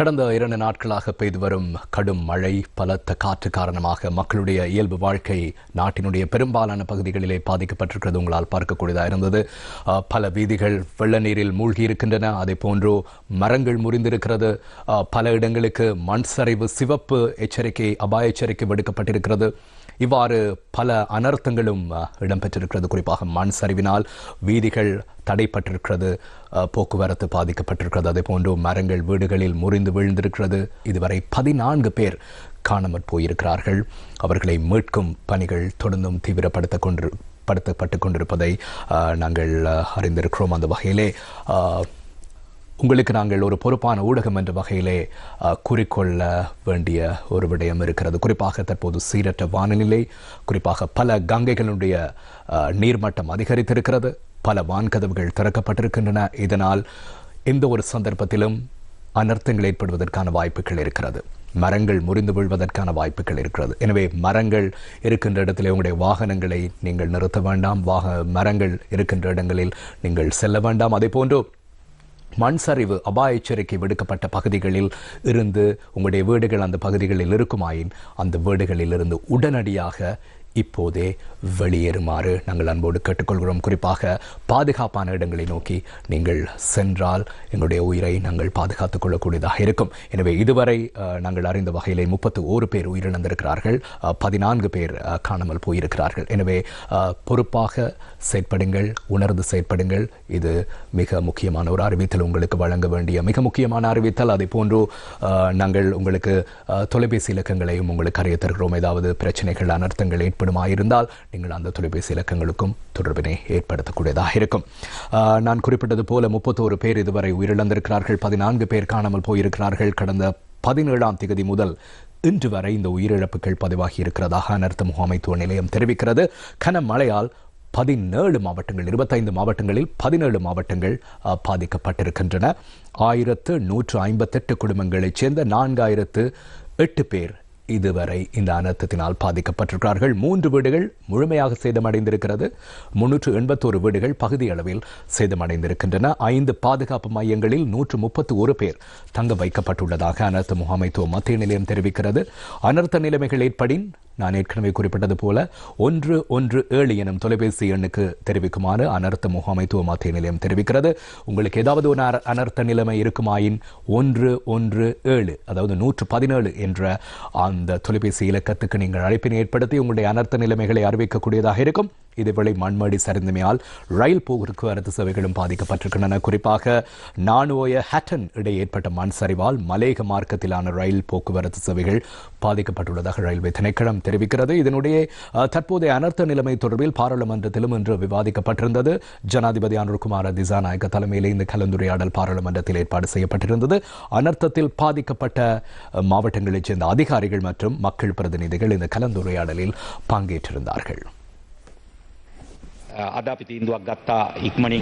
கடந்த இரண்டு நாட்களாக பெய்து வரும் கடும் மழை பலத்த காற்று காரணமாக மக்களுடைய இயல்பு வாழ்க்கை நாட்டினுடைய பெரும்பாலான பகுதிகளிலே பாதிக்கப்பட்டிருக்கிறது. உங்களால் பார்க்கக்கூடியதாக இருந்தது. பல வீதிகள் வெள்ள நீரில் மூழ்கி இருக்கின்றன. அதே போன்று மரங்கள் முறிந்திருக்கிறது. பல இடங்களுக்கு மண் சரிவு சிவப்பு எச்சரிக்கை அபாய எச்சரிக்கை விடுக்கப்பட்டிருக்கிறது. இவ்வாறு பல அனர்த்தங்களும் இடம்பெற்றிருக்கிறது. குறிப்பாக மண் சரிவினால் வீதிகள் தடைப்பட்டிருக்கிறது. போக்குவரத்து பாதிக்கப்பட்டிருக்கிறது. அதே போன்று மரங்கள் வீடுகளில் முறிந்து விழுந்திருக்கிறது. இதுவரை பதினான்கு பேர் காணாமற் போயிருக்கிறார்கள். அவர்களை மீட்கும் பணிகள் தொடர்ந்தும் தீவிரப்படுத்த கொண்டு படுத்தப்பட்டு கொண்டிருப்பதை நாங்கள் அறிந்திருக்கிறோம். அந்த வகையிலே உங்களுக்கு நாங்கள் ஒரு பொறுப்பான ஊடகம் என்ற வகையிலே குறிக்கொள்ள வேண்டிய ஒரு விடயம் இருக்கிறது. குறிப்பாக தற்போது சீரற்ற வானிலை குறிப்பாக பல கங்கைகளுடைய நீர்மட்டம் அதிகரித்திருக்கிறது. பல வான்கதவுகள் திறக்கப்பட்டிருக்கின்றன. இதனால் எந்த ஒரு சந்தர்ப்பத்திலும் அனர்த்தங்கள் ஏற்படுவதற்கான வாய்ப்புகள் இருக்கிறது. மரங்கள் முறிந்து விழுவதற்கான வாய்ப்புகள் இருக்கிறது. எனவே மரங்கள் இருக்கின்ற இடத்துல உங்களுடைய வாகனங்களை நீங்கள் நிறுத்த வேண்டாம். வாக மரங்கள் இருக்கின்ற இடங்களில் நீங்கள் செல்ல வேண்டாம். அதே போன்று மண் சரிவு அபாய எச்சரிக்கை விடுக்கப்பட்ட பகுதிகளில் இருந்து உங்களுடைய வீடுகள் அந்த பகுதிகளில் இருக்குமாயின் அந்த வீடுகளில் இருந்து உடனடியாக இப்போதே வெளியேறுமாறு நாங்கள் அன்போடு கேட்டுக்கொள்கிறோம். குறிப்பாக பாதுகாப்பான இடங்களை நோக்கி நீங்கள் சென்றால் எங்களுடைய உயிரை நாங்கள் பாதுகாத்துக் கொள்ளக்கூடியதாக இருக்கும். எனவே இதுவரை நாங்கள் அறிந்த வகையிலே முப்பத்து ஓரு பேர் உயிரிழந்திருக்கிறார்கள். பதினான்கு பேர் காணாமல் போயிருக்கிறார்கள். எனவே பொறுப்பாக செயற்படுங்கள் உணர்ந்து செயற்படுங்கள். இது மிக முக்கியமான ஒரு அறிவித்தல் உங்களுக்கு வழங்க வேண்டிய மிக முக்கியமான அறிவித்தல். அதே போன்று நாங்கள் உங்களுக்கு தொலைபேசி இலக்கங்களையும் உங்களுக்கு அறிய தருகிறோம். ஏதாவது பிரச்சனைகள் அனர்த்தங்கள் ஏற்படுமாயிருந்தால் நீங்கள் அந்த தொலைபேசி இலக்கங்களுக்கும் தொடர்பினை ஏற்படுத்தக்கூடியதாக இருக்கும். நான் குறிப்பிட்டது போல முப்பத்தோரு பேர் இதுவரை உயிரிழந்திருக்கிறார்கள். பதினான்கு பேர் காணாமல் போயிருக்கிறார்கள். கடந்த பதினேழாம் தேதி முதல் இன்று வரை இந்த உயிரிழப்புகள் பதிவாகி இருக்கிறதாக அனர்த்த முகாமைத்துவ நிலையம் தெரிவிக்கிறது. கனமழையால் பதினேழு மாவட்டங்கள் இருபத்தைந்து மாவட்டங்களில் பதினேழு மாவட்டங்கள் பாதிக்கப்பட்டிருக்கின்றன. ஆயிரத்து நூற்று ஐம்பத்தெட்டு குடும்பங்களைச் சேர்ந்த நான்காயிரத்து எட்டு பேர் இதுவரை இந்த அனர்த்தத்தினால் பாதிக்கப்பட்டிருக்கிறார்கள். மூன்று வீடுகள் முழுமையாக சேதமடைந்திருக்கிறது. முன்னூற்று எண்பத்தோரு வீடுகள் பகுதி அளவில் சேதமடைந்திருக்கின்றன. ஐந்து பாதுகாப்பு மையங்களில் நூற்று முப்பத்தி ஒரு பேர் தங்க வைக்கப்பட்டுள்ளதாக அனர்த்த முகாமைத்துவ மத்திய நிலையம் தெரிவிக்கிறது. அனர்த்த நிலைமைகள் ஏற்படின் நான் ஏற்கனவே குறிப்பிட்டது போல ஒன்று ஒன்று ஏழு எனும் தொலைபேசி எண்ணுக்கு தெரிவிக்குமாறு அனர்த்த முகாமைத்துவ மத்திய நிலையம் தெரிவிக்கிறது. உங்களுக்கு ஏதாவது ஒரு அனர்த்த நிலைமை இருக்குமாயின் ஒன்று ஒன்று ஏழு அதாவது நூற்று பதினேழு என்ற அந்த தொலைபேசி இலக்கத்துக்கு நீங்கள் அழைப்பினை ஏற்படுத்தி உங்களுடைய அனர்த்த நிலைமைகளை அறிவிக்கக்கூடியதாக இருக்கும். இதேவேளை மண்மடி சரிந்தமையால் ரயில் போக்குவரத்து சேவைகளும் பாதிக்கப்பட்டிருக்கின்றன. குறிப்பாக நானோய ஹட்டன் இடையே ஏற்பட்ட மண் சரிவால் மலேக மார்க்கத்திலான ரயில் போக்குவரத்து சேவைகள் பாதிக்கப்பட்டுள்ளதாக ரயில்வே திணைக்களம் தெரிவிக்கிறது. இதனுடைய தற்போதைய அனர்த்த நிலைமை தொடர்பில் பாராளுமன்றத்திலும் இன்று விவாதிக்கப்பட்டிருந்தது. ஜனாதிபதி அனுர்குமார திசாநாயக்க தலைமையில் இந்த கலந்துரையாடல் பாராளுமன்றத்தில் ஏற்பாடு செய்யப்பட்டிருந்தது. அனர்த்தத்தில் பாதிக்கப்பட்ட மாவட்டங்களைச் சேர்ந்த அதிகாரிகள் மற்றும் மக்கள் பிரதிநிதிகள் இந்த கலந்துரையாடலில் பங்கேற்றிருந்தார்கள்.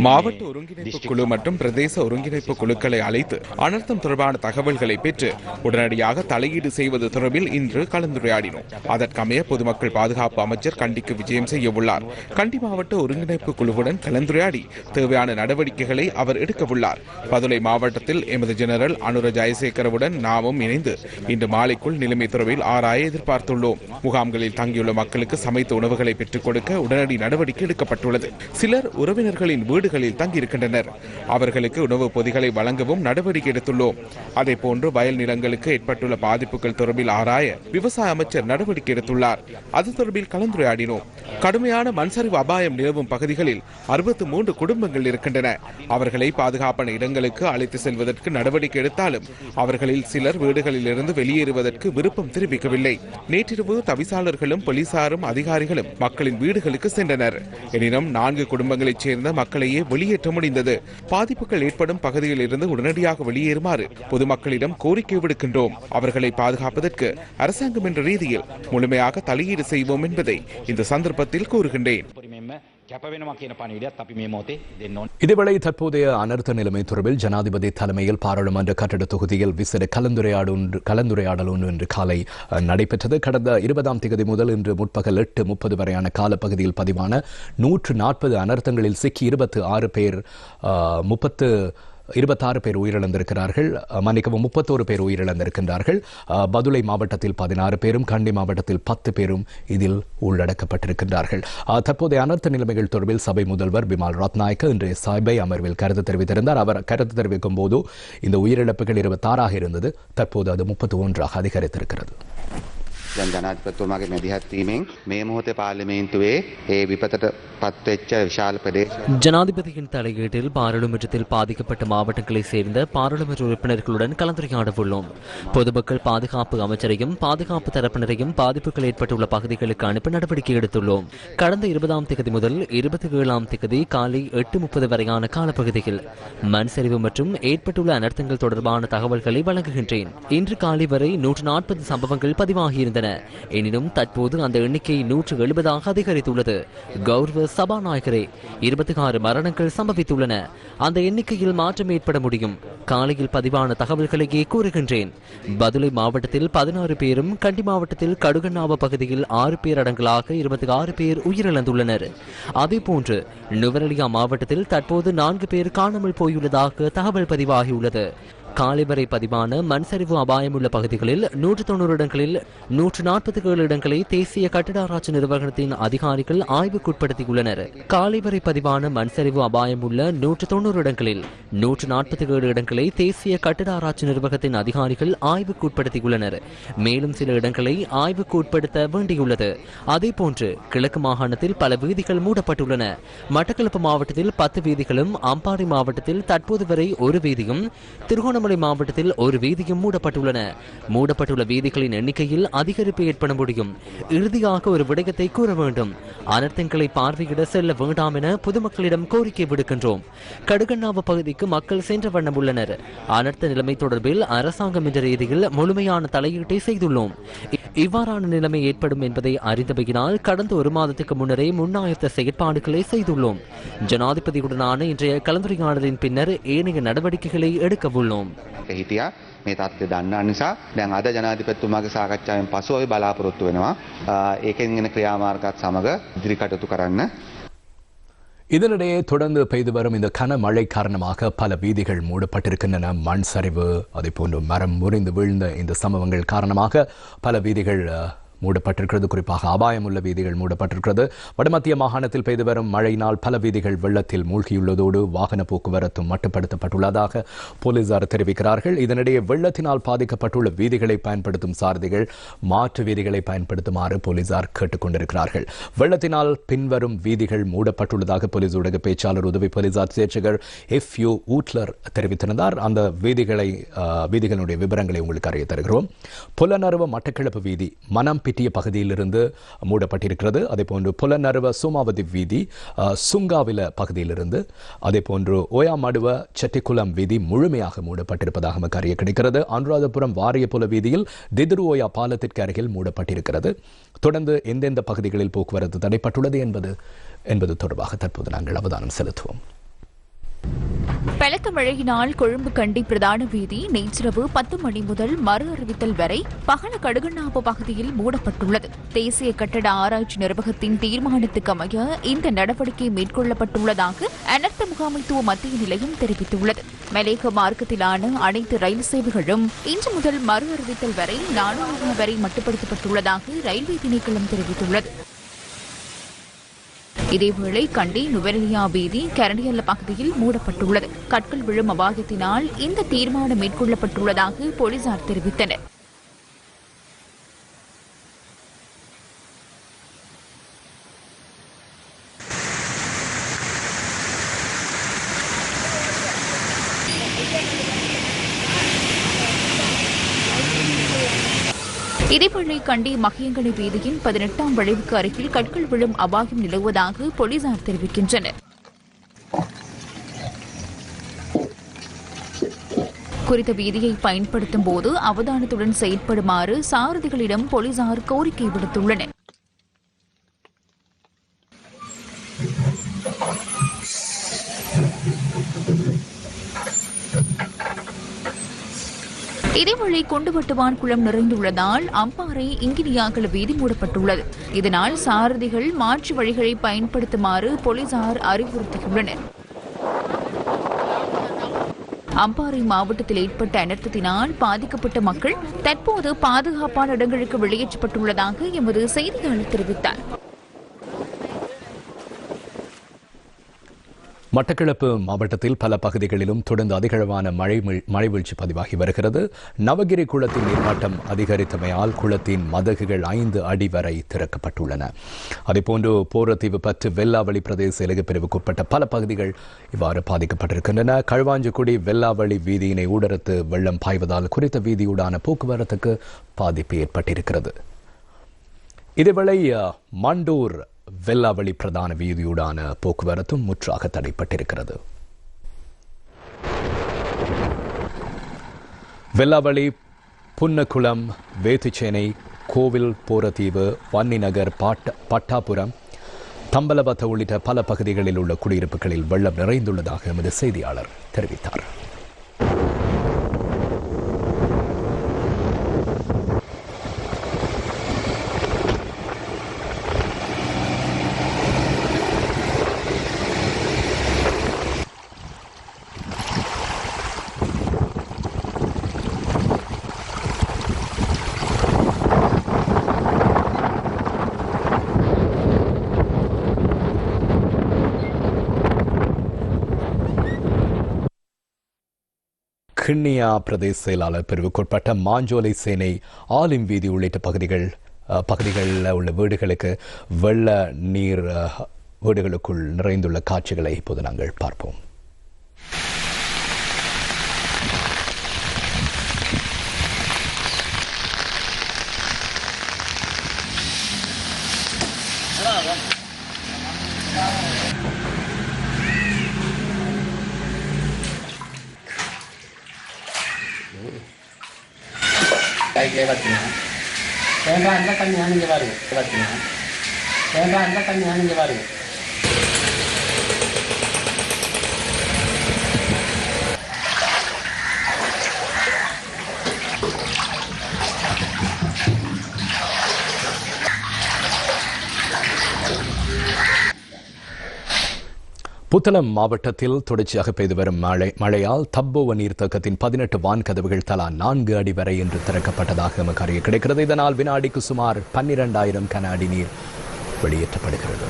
மாவட்ட ஒருங்கிணைப்பு குழு மற்றும் பிரதேச ஒருங்கிணைப்பு குழுக்களை அழைத்து அனர்த்தம் தொடர்பான தகவல்களை பெற்று உடனடியாக தலையீடு செய்வது தொடர்பில் இன்று கலந்துரையாடினோம். அதற்கமைய பொதுமக்கள் பாதுகாப்பு அமைச்சர் கண்டிக்கு விஜயம் செய்ய உள்ளார் கண்டி மாவட்ட ஒருங்கிணைப்பு குழுவுடன் கலந்துரையாடி தேவையான நடவடிக்கைகளை அவர் எடுக்க உள்ளார் பதுளை மாவட்டத்தில் எமது ஜெனரல் அனுர ஜெயசேகரவுடன் நாமும் இணைந்து இன்று மாலைக்குள் நிலைமை துறவில் ஆராய எதிர்பார்த்துள்ளோம். முகாம்களில் தங்கியுள்ள மக்களுக்கு சமைத்த உணவுகளை பெற்றுக் கொடுக்க உடனடி நடவடிக்கை எடுக்கப்பட்டுள்ளது. சிலர் உறவினர்களின் வீடுகளில் தங்கியிருக்கின்றனர். அவர்களுக்கு உணவுப் பொதிகளை வழங்கவும் நடவடிக்கை எடுத்துள்ளோம். அதே போன்று வயல் நிலங்களுக்கு ஏற்பட்டுள்ள பாதிப்புகள் தொடர்பில் ஆராய விவசாய அமைச்சர் நடவடிக்கை எடுத்துள்ளார். அது தொடர்பில் கலந்துரையாடினோம். கடுமையான மண்சரிவு அபாயம் நிலவும் பகுதிகளில் அறுபத்தி மூன்று குடும்பங்கள் இருக்கின்றன. அவர்களை பாதுகாப்பான இடங்களுக்கு அழைத்து செல்வதற்கு நடவடிக்கை எடுத்தாலும் அவர்களில் சிலர் வீடுகளில் இருந்து வெளியேறுவதற்கு விருப்பம் தெரிவிக்கவில்லை. நேற்றிரவு தவிசாளர்களும் போலீசாரும் அதிகாரிகளும் மக்களின் வீடுகளுக்கு சென்றனர். எனினும் நான்கு குடும்பங்களைச் சேர்ந்த மக்களையே வெளியேற்ற முடிந்தது. பாதிப்புகள் ஏற்படும் பகுதியில் இருந்து உடனடியாக வெளியேறுமாறு பொதுமக்களிடம் கோரிக்கை விடுக்கின்றோம். அவர்களை பாதுகாப்பதற்கு அரசாங்கம் என்ற ரீதியில் முழுமையாக தலையீடு செய்வோம் என்பதை இந்த சந்தர்ப்பத்தில் கூறுகின்றேன். இதேவேளை தற்போதைய அனர்த்த நிலைமை தொடர்பில் ஜனாதிபதி தலைமையில் பாராளுமன்ற கட்டட தொகுதியில் விசேட கலந்துரையாடல் ஒன்று கலந்துரையாடல் ஒன்று இன்று காலை நடைபெற்றது கடந்த இருபதாம் தேதி முதல் இன்று முற்பகல் எட்டு முப்பது வரையான காலப்பகுதியில் பதிவான நூற்று நாற்பது அனர்த்தங்களில் சிக்கி இருபத்து ஆறு பேர் முப்பத்து இருபத்தாறு பேர் உயிரிழந்திருக்கிறார்கள். மன்னிக்கவும் முப்பத்தோரு பேர் உயிரிழந்திருக்கின்றார்கள். பதுளை மாவட்டத்தில் பதினாறு பேரும் கண்டி மாவட்டத்தில் பத்து பேரும் இதில் உள்ளடக்கப்பட்டிருக்கின்றார்கள். தற்போதைய அனர்த்த நிலைமைகள் தொடர்பில் சபை முதல்வர் பிமால் ரத்நாயக்க இன்று சபை அமர்வில் கருத்து தெரிவித்திருந்தார். அவர் கருத்து தெரிவிக்கும் போது இந்த உயிரிழப்புகள் இருபத்தாறாக இருந்தது. தற்போது அது முப்பத்தி ஒன்றாக அதிகரித்திருக்கிறது. දැන් ජනාධිපතිතුමාගේ මැදිහත් වීමෙන් මේ මොහොතේ පාර්ලිමේන්තුවේ ඒ විපතට පත්වෙච්ච විශාල ප්‍රදේශ ஜனாதிபதியின் தலையீட்டில் பாராளுமன்றத்தில் பாதிக்கப்பட்ட மாவட்டங்களைச் சேர்ந்த பாராளுமன்ற உறுப்பினர்களுடன் கலந்துரையாட உள்ளோம் பொதுமக்கள் பாதுகாப்பு அமைச்சரையும் பாதுகாப்பு தரப்பினரையும் பாதிப்புகள் ஏற்பட்டுள்ள பகுதிகளுக்கு அனுப்ப நடவடிக்கை எடுத்துள்ளோம் கடந்த இருபதாம் தேதி முதல் இருபத்தி ஏழாம் தேதி காலை எட்டு முப்பது வரையான காலப்பகுதியில் மண் சரிவு மற்றும் ஏற்பட்டுள்ள அனர்த்தங்கள் தொடர்பான தகவல்களை வழங்குகின்றேன் இன்று காலை வரை நூற்று நாற்பது சம்பவங்கள் பதிவாகியிருந்தன எனினும் தற்போது அந்த எண்ணிக்கை நூற்று எழுபதாக அதிகரித்துள்ளது. கௌரவ சபாநாயகரே இருபத்தி ஆறு மரணங்கள் சம்பவித்துள்ளன. அந்த எண்ணிக்கையில் மாற்றம் ஏற்பட முடியும். காலையில் பதிவான தகவல்களையே கூறுகின்றேன். பதுளை மாவட்டத்தில் பதினாறு பேரும் கண்டி மாவட்டத்தில் கடுகண்ணாவ பகுதியில் ஆறு பேர் அடங்கலாக இருபத்தி ஆறு பேர் உயிரிழந்துள்ளனர். அதேபோன்று நுவரெலியா மாவட்டத்தில் தற்போது நான்கு பேர் காணாமல் போயுள்ளதாக தகவல் பதிவாகியுள்ளது. காலை பதிவான மண்சரிவு அபாயமுள்ள பகுதிகளில் நூற்று தொண்ணூறு இடங்களில் நூற்று நாற்பத்தி ஏழு இடங்களை தேசிய கட்டிட ஆராய்ச்சி நிறுவனத்தின் அதிகாரிகள் ஆய்வுக்குட்படுத்தியுள்ளனர். காலை வரை பதிவான மண்சரிவு அபாயமுள்ள நூற்று தொண்ணூறு இடங்களில் நூற்று நாற்பத்தி ஏழு இடங்களை தேசிய கட்டிட ஆராய்ச்சி நிர்வாகத்தின் அதிகாரிகள் ஆய்வுக்குட்படுத்தியுள்ளனர். மேலும் சில இடங்களை ஆய்வுக்குட்படுத்த வேண்டியுள்ளது. அதேபோன்று கிழக்கு மாகாணத்தில் பல வீதிகள் மூடப்பட்டுள்ளன. மட்டக்களப்பு மாவட்டத்தில் பத்து வீதிகளும் அம்பாறை மாவட்டத்தில் தற்போது வரை ஒரு வீதியும் திருகோணமலை திருவண்ணாமலை மாவட்டத்தில் ஒரு வீதியும் மூடப்பட்டுள்ளன. மூடப்பட்டுள்ள வீதிகளின் எண்ணிக்கையில் அதிகரிப்பு ஏற்பட முடியும். இறுதியாக ஒரு விடயத்தை கூற வேண்டும். அனர்த்தங்களை பார்வையிட செல்ல வேண்டாம் என பொதுமக்களிடம் கோரிக்கை விடுக்கின்றோம். கடுகண்ணாவு பகுதிக்கு மக்கள் சென்ற வண்ணம் உள்ளனர். அனர்த்த நிலைமை தொடர்பில் அரசாங்கம் என்ற ரீதியில் முழுமையான தலையீட்டை செய்துள்ளோம். இவ்வாறான நிலைமை ஏற்படும் என்பதை அறிந்தபையினால் கடந்த ஒரு மாதத்துக்கு முன்னரே முன்னாயத்த செயற்பாடுகளை செய்துள்ளோம். ஜனாதிபதியுடனான இன்றைய கலந்துரையாடலின் பின்னர் ஏனைய நடவடிக்கைகளை எடுக்கவுள்ளோம் මේ තත්ත්වය දන්නා නිසා දැන් අද ජනාධිපතිතුමාගේ සාකච්ඡාවෙන් පසු අපි බලාපොරොත්තු වෙනවා. ඒකෙන් එන ක්‍රියාමාර්ගات සමග ඉදිරි කටයුතු කරන්න இதனிடையே தொடர்ந்து பெய்து வரும் இந்த கனமழை காரணமாக பல வீதிகள் மூடப்பட்டிருக்கின்றன. மண் சரிவு அதே போன்று மரம் முறிந்து வீழ்ந்த இந்த சம்பவங்கள் காரணமாக பல வீதிகள் மூடப்பட்டிருக்கிறது. குறிப்பாக அபாயமுள்ள வீதிகள் மூடப்பட்டிருக்கிறது. வடமத்திய மாகாணத்தில் பெய்து வரும் மழையினால் பல வீதிகள் வெள்ளத்தில் மூழ்கியுள்ளதோடு வாகன போக்குவரத்தும் மட்டுப்படுத்தப்பட்டுள்ளதாக போலீசார் தெரிவிக்கிறார்கள். இதனிடையே வெள்ளத்தினால் பாதிக்கப்பட்டுள்ள வீதிகளை பயன்படுத்தும் சாரதிகள் மாற்று வீதிகளை பயன்படுத்துமாறு போலீசார் கேட்டுக்கொண்டிருக்கிறார்கள். வெள்ளத்தினால் பின்வரும் வீதிகள் மூடப்பட்டுள்ளதாக போலீஸ் ஊடக பேச்சாளர் உதவி போலீஸ் அத்தியட்சகர் எஃப் யூ ஊட்லர் தெரிவித்திருந்தார். அந்த வீதிகளை வீதிகளுடைய விவரங்களை உங்களுக்கு அறிய தருகிறோம். புலனறுவ மட்டக்கிழப்பு வீதி மனம் பிட்டிய பகுதியிலிருந்து மூடப்பட்டிருக்கிறது. அதே போன்று புலனறுவ சோமாவதி வீதி சுங்காவில பகுதியிலிருந்து அதே போன்று ஓயாமடுவ செட்டிக்குளம் வீதி முழுமையாக மூடப்பட்டிருப்பதாக நமக்கு அறிய கிடைக்கிறது. அனுராதபுரம் வாரியபுல வீதியில் திதுருவோயா பாலத்திற்கு அருகில் மூடப்பட்டிருக்கிறது. தொடர்ந்து எந்தெந்த பகுதிகளில் போக்குவரத்து தடைப்பட்டுள்ளது என்பது என்பது தொடர்பாக தற்போது நாங்கள் அவதானம் செலுத்துவோம். பலத்த மழையினால் கொழும்பு கண்டி பிரதான வீதி நேற்றிரவு பத்து மணி முதல் மறு அறிவித்தல் வரை பகல கடுகண்ணாப்பு பகுதியில் மூடப்பட்டுள்ளது. தேசிய கட்டட ஆராய்ச்சி நிர்வாகத்தின் தீர்மானத்துக்கு அமைய இந்த நடவடிக்கை மேற்கொள்ளப்பட்டுள்ளதாக அனர்த்த முகாமைத்துவ மத்திய நிலையம் தெரிவித்துள்ளது. மலேக மார்க்கத்திலான அனைத்து ரயில் சேவைகளும் இன்று முதல் மறு அறிவித்தல் வரை நானூறு வரை மட்டுப்படுத்தப்பட்டுள்ளதாக ரயில்வே திணைக்களம் தெரிவித்துள்ளது. இதேவேளை கண்டி நுவரெலியா வீதி கரண்டியல்ல பகுதியில் மூடப்பட்டுள்ளது. கற்கள் விழும் அபாயத்தினால் இந்த தீர்மானம் மேற்கொள்ளப்பட்டுள்ளதாக போலீசார் தெரிவித்தனர் இதேவேளை கண்டி மகியங்கனி வீதியின் பதினெட்டாம் வளைவுக்கு அருகில் கற்கள் விழும் அபாயம் நிலவுவதாக போலீசார் தெரிவிக்கின்றனர். குறித்த வீதியை பயன்படுத்தும் போது அவதானத்துடன் செயற்படுமாறு சாரதிகளிடம் போலீசார் கோரிக்கை விடுத்துள்ளனர். இதேவேளை கொண்டுவட்டுவான் குளம் நிறைந்துள்ளதால் அம்பாறை இங்கினியாக வீதி மூடப்பட்டுள்ளது. இதனால் சாரதிகள் மாற்று வழிகளை பயன்படுத்துமாறு போலீசார் அறிவுறுத்தியுள்ளனர். அம்பாறை மாவட்டத்தில் ஏற்பட்ட அனர்த்தத்தினால் பாதிக்கப்பட்ட மக்கள் தற்போது பாதுகாப்பான இடங்களுக்கு வெளியேற்றப்பட்டுள்ளதாக எமது செய்தியாளர் தெரிவித்தார். மட்டக்களப்பு மாவட்டத்தில் பல பகுதிகளிலும் தொடர்ந்து அதிகளவான மழை மழை வீழ்ச்சி பதிவாகி வருகிறது. நவகிரி குளத்தின் நீர்மட்டம் அதிகரித்தமையால் குளத்தின் மதகுகள் ஐந்து அடி வரை திறக்கப்பட்டுள்ளன. அதேபோன்று போரத்தீவு பற்று வெல்லாவளி பிரதேச இலகுப்பிரிவுக்குட்பட்ட பல பகுதிகள் இவ்வாறு பாதிக்கப்பட்டிருக்கின்றன. கழுவாஞ்சிக்குடி வெல்லாவளி வீதியினை ஊடறுத்து வெள்ளம் பாய்வதால் குறித்த வீதியூடான போக்குவரத்துக்கு பாதிப்பு ஏற்பட்டிருக்கிறது. இதேவேளை மண்டூர் வெல்லாவளி பிரதான வீதியூடான போக்குவரத்தும் முற்றாக தடைப்பட்டிருக்கிறது. வெல்லாவளி புன்னக்குளம் வேத்துச்சேனை கோவில் போரத்தீவு வன்னிநகர் பாட்ட பட்டாபுரம் தம்பலபத்த உள்ளிட்ட பல பகுதிகளில் உள்ள குடியிருப்புகளில் வெள்ளம் நிறைந்துள்ளதாக எமது செய்தியாளர் தெரிவித்தார். கிண்ணியா பிரதேச செயலாளர் பிரிவுக்குட்பட்ட மாஞ்சோலை சேனை ஆலிம் வீதி உள்ளிட்ட பகுதிகள் பகுதிகளில் உள்ள வீடுகளுக்கு வெள்ள நீர் வீடுகளுக்குள் நிறைந்துள்ள காட்சிகளை இப்போது நாங்கள் பார்ப்போம். தண்ணி ஆனங்க பாருங்க பார்த்தீங்கன்னா தேங்காய் இருந்தால் தண்ணி ஆனங்க பாருங்க புத்தளம் மாவட்டத்தில் தொடர்ச்சியாக பெய்து வரும் மழை மழையால் தப்போவ நீர்த்தக்கத்தின் பதினெட்டு வான் கதவுகள் தலா நான்கு அடி வரை என்று திறக்கப்பட்டதாக நமக்கு அறிய கிடைக்கிறது. இதனால் வினாடிக்கு சுமார் பன்னிரண்டாயிரம் கன அடி நீர் வெளியேற்றப்படுகிறது.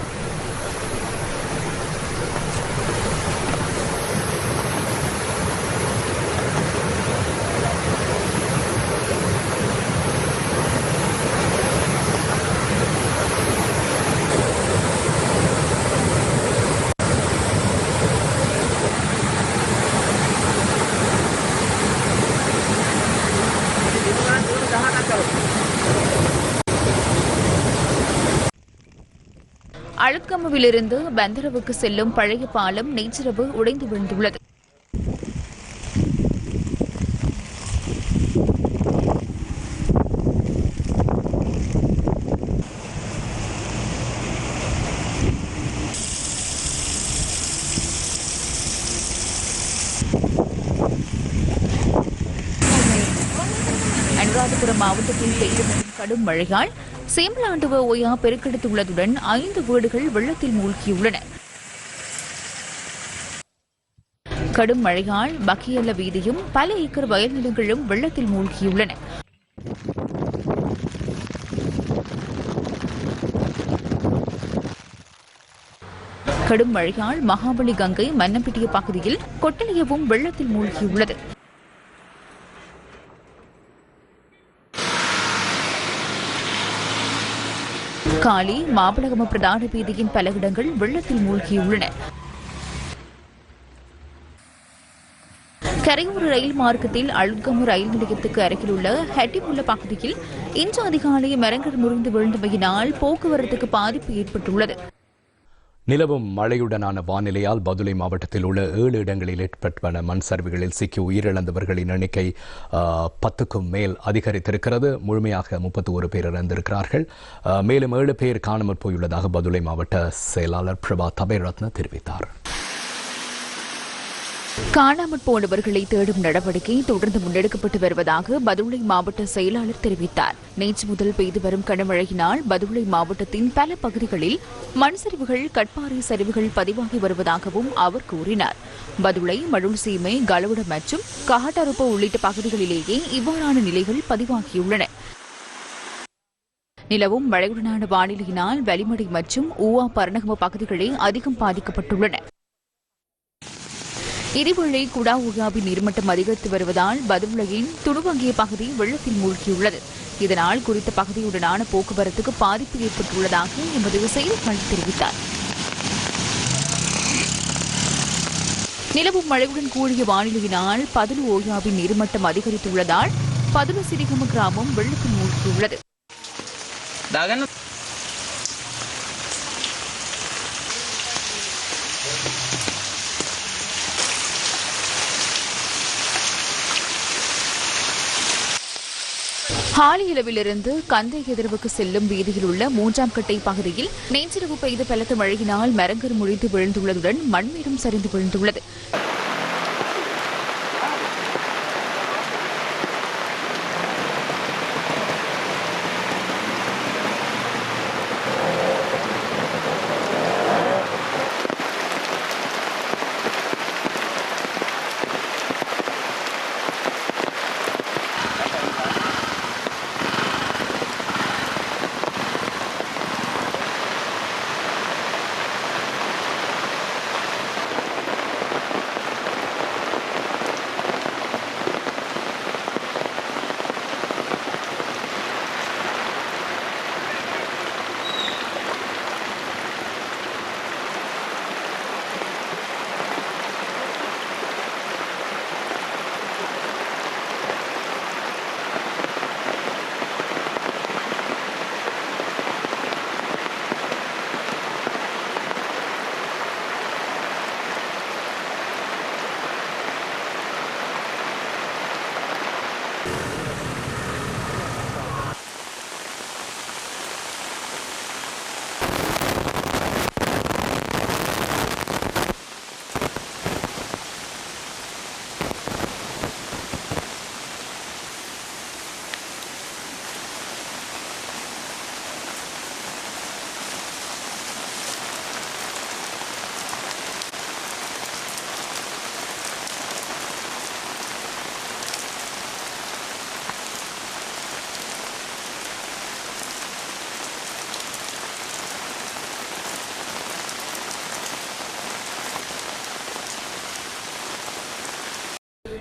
அழுக்கமுவிலிருந்து பந்தரவுக்கு செல்லும் பழைய பாலம் நேற்றிரவு உடைந்து விழுந்துள்ளது. அனுராதபுரம் மாவட்டத்தில் பெய்து வரும் கடும் மழையால் சேம்பலாண்டுவ ஓயா பெருக்கெடுத்துள்ளதுடன் ஐந்து வீடுகள் வெள்ளத்தில் மூழ்கியுள்ளன. கடும் மழையால் பக்கியல்ல வீதியும் பல ஏக்கர் வயல் நிலங்களும் வெள்ளத்தில் மூழ்கியுள்ளன. கடும் மழையால் மகாபலி கங்கை மன்னம்பிட்டிய பகுதியில் கொட்டலியவும் வெள்ளத்தில் மூழ்கியுள்ளது. காலி மாபலகம பிரதான வீதியின் பல இடங்கள் வெள்ளத்தில் மூழ்கியுள்ளன. கரையூர் ரயில் மார்க்கத்தில் அழுத்கமு ரயில் நிலையத்துக்கு அருகில் உள்ள ஹெட்டிமுல்ல பகுதியில் இன்று அதிகாலை மரங்கள் முறிந்து விழுந்தமையினால் போக்குவரத்துக்கு பாதிப்பு ஏற்பட்டுள்ளது. நிலவும் மழையுடனான வானிலையால் பதுளை மாவட்டத்தில் உள்ள ஏழு இடங்களில் ஏற்பட்டன மண் சரிவுகளில் சிக்கி உயிரிழந்தவர்களின் எண்ணிக்கை பத்துக்கும் மேல் அதிகரித்திருக்கிறது. முழுமையாக முப்பத்தி ஒரு பேர் இறந்திருக்கிறார்கள். மேலும் ஏழு பேர் காணாமல் போயுள்ளதாக பதுளை மாவட்ட செயலாளர் பிரபா தபேரத்ன தெரிவித்தார். காணாமற் போனவர்களை தேடும் நடவடிக்கை தொடர்ந்து முன்னெடுக்கப்பட்டு வருவதாக பதுளை மாவட்ட செயலாளர் தெரிவித்தார். நேற்று முதல் பெய்து வரும் கனமழையினால் பதுளை மாவட்டத்தின் பல பகுதிகளில் மண் சரிவுகள் கட்பாறை சரிவுகள் பதிவாகி வருவதாகவும் அவர் கூறினார். பதுளை மடுள் சீமை கலவுட மற்றும் கஹட்டருப்பு உள்ளிட்ட பகுதிகளிலேயே இவ்வாறான நிலைகள் பதிவாகியுள்ளன. நிலவும் மழையுடனான வானிலையினால் வலிமடை மற்றும் ஊவா பரணகம பகுதிகளே அதிகம் பாதிக்கப்பட்டுள்ளன. இதேவேளை குடா உகாவின் நீர்மட்டம் அதிகரித்து வருவதால் பதுவுலகின் துணுவங்கிய பகுதி வெள்ளத்தில் மூழ்கியுள்ளது. இதனால் குறித்த பகுதியுடனான போக்குவரத்துக்கு பாதிப்பு ஏற்பட்டுள்ளதாக எமது செய்தியாளர் தெரிவித்தார். நிலவும் மழையுடன் கூடிய வானிலையினால் பதுலு ஓயாவின் நீர்மட்டம் அதிகரித்துள்ளதால் பதுலு சிறிகம கிராமம் வெள்ளத்தில் மூழ்கியுள்ளது. ஹாலியிலவிலிருந்து கந்தை எதிர்வுக்கு செல்லும் வீதியில் உள்ள மூன்றாம் கட்டை பகுதியில் நேற்றிரவு பெய்த பலத்த மழையினால் மரங்கர் முழிந்து விழுந்துள்ளதுடன் மண்மீடும் சரிந்து விழுந்துள்ளது. Bye.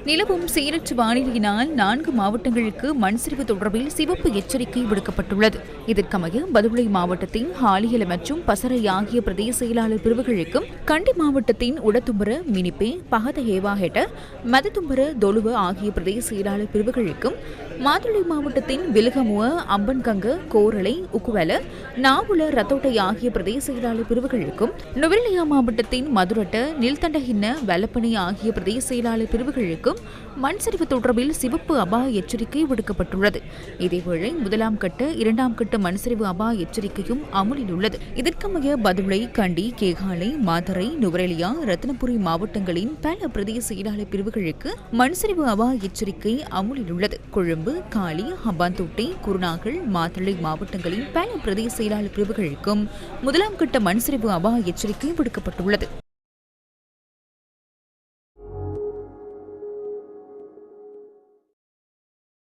நிலவும் சீரற்ற வானிலையினால் நான்கு மாவட்டங்களுக்கு மண் சரிவு தொடர்பில் சிவப்பு எச்சரிக்கை விடுக்கப்பட்டுள்ளது. இதற்கமைய பதுளை மாவட்டத்தின் ஹாலியல மற்றும் பசறை ஆகிய பிரதேச செயலாளர் பிரிவுகளுக்கும் கண்டி மாவட்டத்தின் உடத்தும்பர மினிப்பே பகத ஹேவாஹெட்ட மதத்தும்பர தொழுவ ஆகிய பிரதேச செயலாளர் பிரிவுகளுக்கும் மாதுளை மாவட்டத்தின் விலகமுவ அம்பன்கங்க கோரளை உக்குவல நாவுல ரத்தோட்டை ஆகிய பிரதேச செயலாளர் பிரிவுகளுக்கும் நுவல்லியா மாவட்டத்தின் மதுரட்ட நில்தண்டஹின்ன வலப்பணி ஆகிய பிரதேச செயலாளர் பிரிவுகளுக்கும் மண் சரிவு தொடர்பில் சிவப்பு அபாய எச்சரிக்கை விடுக்கப்பட்டுள்ளது. இதேவேளை முதலாம் கட்ட இரண்டாம் கட்ட மண் சரிவு அபாய எச்சரிக்கையும் அமுலில் உள்ளது. இதற்கமைய பதுளை கண்டி கேகாலை மாதரை நுவரெலியா ரத்னபுரி மாவட்டங்களின் பல பிரதேச செயலாளர் பிரிவுகளுக்கு மண் சரிவு அபாய எச்சரிக்கை அமுலில் உள்ளது. கொழும்பு காலி ஹம்பாந்தோட்டை குருநாகல் மாத்தளை மாவட்டங்களின் பல பிரதேச செயலாளர் பிரிவுகளுக்கும் முதலாம் கட்ட மண்சரிவு அபாய எச்சரிக்கை விடுக்கப்பட்டுள்ளது.